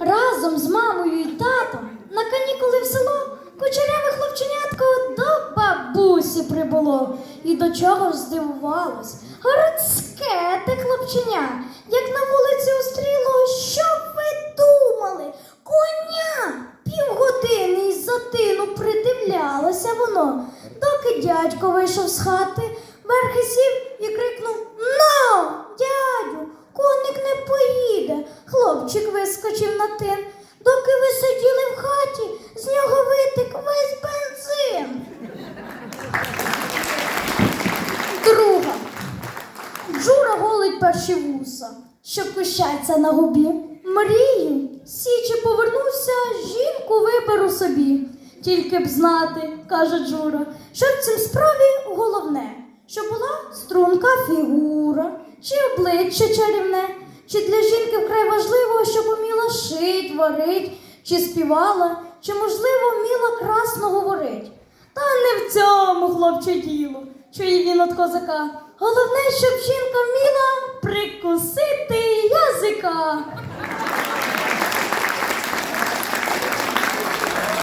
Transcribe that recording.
Разом з мамою і татом на канікули в село кучеряве хлопченятко до бабусі прибуло. І до чого ж здивувалось? Городське те хлопченя, як на вулиці устріло, що ви думали? Коня! Півгодини із затину придивлялося воно, доки дядько вийшов з хати, верхи сів Хлопчик вискочив на тин. Доки ви сиділи в хаті, з нього витек весь бензин. Друга. Джура голить перші вуса, що кущаться на губі. Мрію, січі повернуся, жінку виберу собі. Тільки б знати, каже Джура, що в цім справі головне, що була струнка фігура, чи обличчя чарівне, чи для жінки вкрай важливо, шить, варить, чи співала, чи, можливо, вміла красно говорить. Та не в цьому, хлопче, діло, чує він от козака. Головне, щоб жінка вміла прикусити язика.